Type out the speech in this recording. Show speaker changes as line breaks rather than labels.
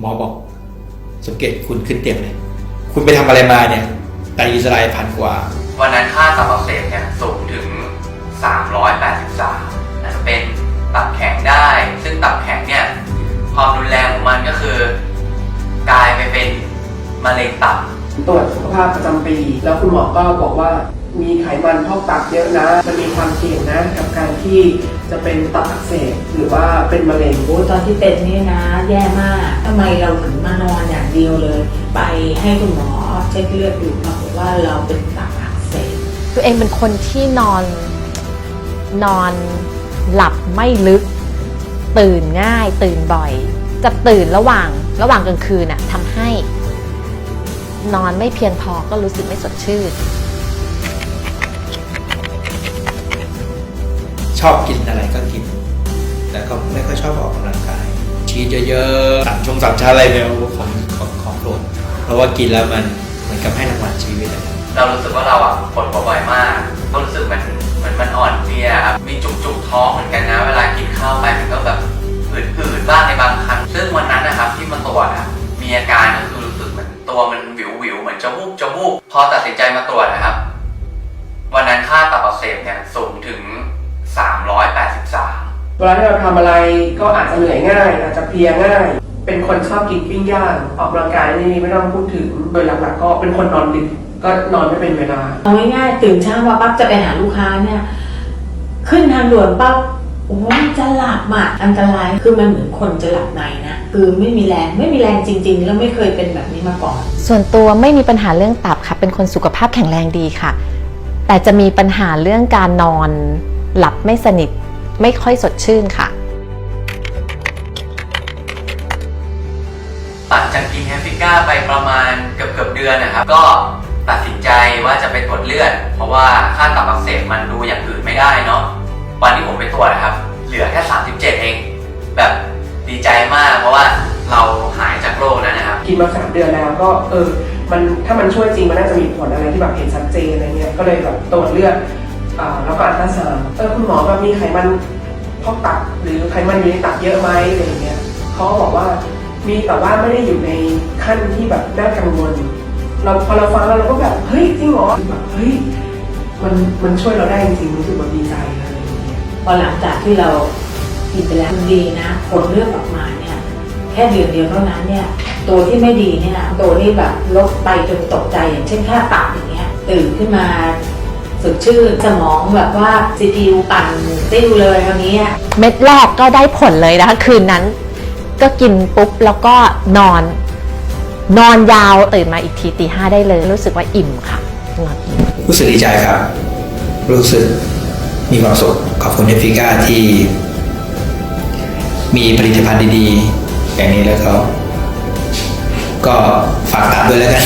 หมอบอก สมเกตคุณขึ้นเตียงเลย คุณไปทำอะไรมาเนี่ยไตรกลีเซอไรด์พันกว่า
วันนั้นค่าตับอักเสบเนี่ยสูงถึง 383อาจจะเป็นตับแข็งได้ ซึ่งตับแข็งเนี่ยความรุนแรงของมันก็คือกลายไปเป็นมะเร็งตับ
ตรวจสุขภาพประจำปี แล้วคุณหมอก็บอกว่า มีไขมันพอกตับเยอะนะ มันมีความเสี่ยงนะกับการที่จะเป็นตับอักเสบหรือว่าเป็นมะเร็ง
โอ้ตอนที่เป็นนี่นะ แย่มากทำไมเราถึงมานอนอย่างเดียวเลย ไปให้คุณหมอเช็คเลือดดูปรากฏว่าเราเป็นตับอักเสบ
ตัวเองเป็นคนที่นอนนอนหลับไม่ลึก ตื่นง่าย ตื่นบ่อย จะตื่นระหว่างระหว่างกลางคืนน่ะทำให้ นอนไม่เพียงพอก็รู้สึกไม่สดชื่น
ชอบกินอะไรก็กิน แต่ก็ไม่ค่อยชอบออกกำลังกาย ชีสเยอะๆสามชงสามชาอะไรเนี่ยของของของโปรดเพราะว่ากินแล้วมันเหมือนกับให้รางวัลชีวิตอะ
เรารู้สึกว่าเราอะปวดหัวบ่อยมากก็รู้สึกเหมือนเหมือนมันอ่อนเพลียครับมีจุกจุกๆท้องเหมือนกันนะ เวลากินข้าวไปมันก็แบบอืดๆบ้างในบางครั้ง ซึ่งวันนั้นนะครับที่มาตรวจอะมีอาการก็คือรู้สึกเหมือนตัวมันวิววิวๆเหมือนจะวูบจะวูบพอตัดสินใจมาตรวจนะครับ วันนั้นค่าตับอักเสบเนี่ยสูงถึง 383
เวลาที่เราทำอะไรก็อาจจะเหนื่อยง่าย อาจจะเพลียง่าย เป็นคนชอบกินปิ้งย่างออกกำลังกายนี่ไม่ต้องพูดถึงโดยหลักๆก็เป็นคนนอนดึกก็นอนไม่เป็นเวลา
เอาง่ายๆตื่นเช้ามาปั๊บจะไปหาลูกค้าเนี่ย ขึ้นทางด่วนปั๊บโอ้ยจะหลับอะอันตรายคือมันเหมือนคนจะหลับในนะคือไม่มีแรงไม่มีแรงจริง ๆ แล้วไม่เคยเป็นแบบนี้มาก่อน
ส่วนตัวไม่มีปัญหาเรื่องตับค่ะ เป็นคนสุขภาพแข็งแรงดีค่ะ แต่จะมีปัญหาเรื่องการนอน หลับไม่สนิท ไม่ค่อยสดชื่นค่ะ
หลังจากกินแฮปปิก้าไปประมาณเกือบเกือบๆเดือนนะครับ ก็ตัดสินใจว่าจะไปตรวจเลือด เพราะว่าค่าตับอักเสบมันดูอย่างอื่นไม่ได้เนาะวันที่ผมไปตรวจนะครับ เหลือแค่37 เอง แบบดีใจมากเพราะว่าเราหายจากโรคนั้นนะครับ
กินมาสามเดือนแล้วก็เออ มันถ้ามันช่วยจริงมันน่าจะมีผลอะไรที่แบบเห็นชัดเจนอะไรเงี้ย ก็เลยแบบตรวจเลือด อ่าแล้วก็อัลตราซาวด์เออคุณหมอแบบมีไขมันพอกตับหรือไขมันอยู่ในตับเยอะไหมอะไรเงี้ยเขาก็บอกว่ามีแต่ว่าไม่ได้อยู่ในขั้นที่แบบน่ากังวล เราพอเราฟังแล้วเราก็แบบเฮ้ยจริงเหรอแบบเฮ้ยมันมันช่วยเราได้จริงรู้สึกแบบดีใจอะไรอย่างเงี้ย
พอหลังจากที่เรากินไปแล้วดีนะผลเลือดออกมาเนี่ย แค่เดือนเดียวเท่านั้นเนี่ย ตัวที่ไม่ดีเนี่ยนะตัวที่แบบลดไปจนตกใจอย่างเช่นแค่ตับอย่างเงี้ยตื่นขึ้นมา สดชื่นสมองแบบว่าซีพียูปั่นติ้วเลยคราวนี้อะ
เม็ดแรกก็ได้ผลเลยนะคะ คืนนั้น ก็กินปุ๊บแล้วก็นอน นอนยาวตื่นมาอีกทีตีห้าได้เลย รู้สึกว่าอิ่มค่ะนอนอิ่ม
รู้สึกดีใจครับ รู้สึกมีความสุขขอบคุณเอฟริกาที่ มีผลิตภัณฑ์ดีๆ อย่างนี้แล้วเขาก็ฝากตามด้วยแล้วกัน